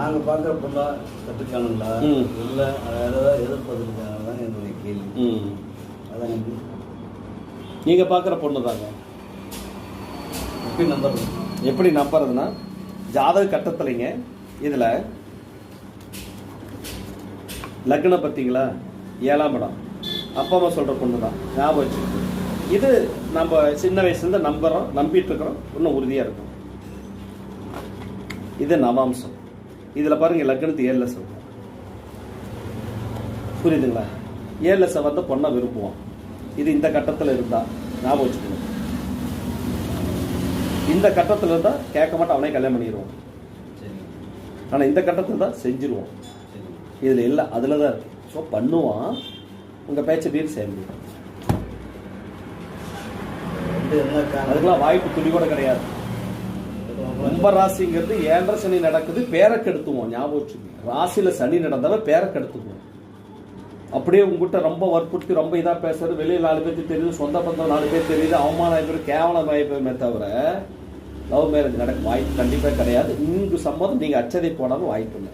நாங்கள் பார்க்குற பொண்ணா கற்றுக்கானுங்களா ம். இல்லை அதாவது எதிர்ப்பதற்காக தான் என்னுடைய கேள்வி. அதான் எனக்கு நீங்கள் பார்க்குற பொண்ணு தாங்க. எப்படி நம்பர் எப்படி நம்புறதுன்னா ஜாதக கட்டத்துலைங்க இதில் லக்னம் பார்த்தீங்களா ஏழாம் இடம். அப்பா அம்மா சொல்கிற பொண்ணு தான். ஞாபகம் வச்சுக்கோங்க. இது நம்ம சின்ன வயசுலேருந்து நம்புகிறோம் நம்பிட்டு இருக்கிறோம். இன்னும் உறுதியாக இருக்கும். இது நவாம்சம். இதில் பாருங்க லக்னத்து ஏழு லட்சம் புரியுதுங்களா? ஏழு லட்சம் வந்து பொண்ணை விரும்புவோம் இது இந்த கட்டத்தில் இருந்தா ஞாபகம் வச்சுக்கணும் இந்த கட்டத்தில் இருந்தால் கேட்க மாட்டோம் அவனே கல்யாணம் பண்ணிடுவோம் ஆனால் இந்த கட்டத்தில் தான் செஞ்சிருவோம் சரி இதில் இல்லை அதில் தான் இருக்கு. ஸோ பண்ணுவான். உங்கள் பேச்சை மீறி செய்ய முடியும் அதுக்கெல்லாம் வாய்ப்பு துளி கூட கிடையாது. கும்ப ராசிங்கிறது ஏழரை சனி நடக்குது பேரை கெடுத்துவோம் ஞாபகம் வச்சுக்கோங்க. ராசியில் சனி நடந்தாலும் பேரை கெடுத்துக்குவோம் அப்படியே உங்ககிட்ட ரொம்ப வற்புறுத்தி ரொம்ப இதாக பேசுறது வெளியில் நாலு பேருக்கு தெரியுது சொந்த பந்தம் நாலு பேர் தெரியுது அவமானம் ஆகிப்போம் கேவலம் ஆகிப்போமே தவிர லவ் மேரேஜ் நடக்கும். வாய்ப்பு கண்டிப்பாக கிடையாது. இங்கு சம்மதம் நீங்கள் அச்சதை போனாலும் வாய்ப்பு இல்லை.